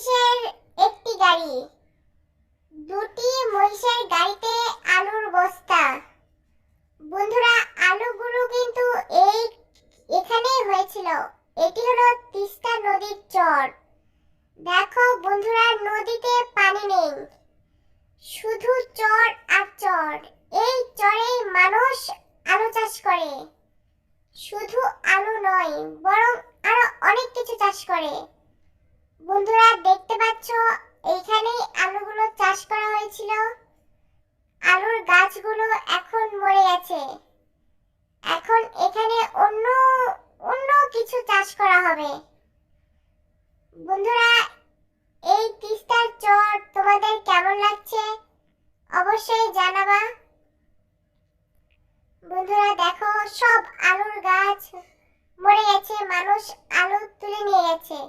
মহিষের একটি গাড়ি। দুটি মহিষের গাড়িতে আলুর বস্তা। বন্ধুরা, আলুগুলো কিন্তু এই এখানেই হয়েছিল। এটি হলো তিস্তা নদীর চর। দেখো বন্ধুরা, নদীতে পানি নেই। শুধু চর আর চর। এই চরে মানুষ আলু চাষ করে। শুধু আলু নয়, বরং আরও অনেক কিছু চাষ করে। পাচ্ছ এইখানেই আলুগুলো চাষ করা হয়েছিল। আলুর গাছগুলো এখন মরে গেছে। এখন এখানে অন্য অন্য কিছু চাষ করা হবে। বন্ধুরা, এই তিস্তার চর তোমাদের কেমন লাগছে? অবশ্যই জানাবা। বন্ধুরা, দেখো, সব আলুর গাছ মরে গেছে। মানুষ আলু তুলে নিয়ে গেছে।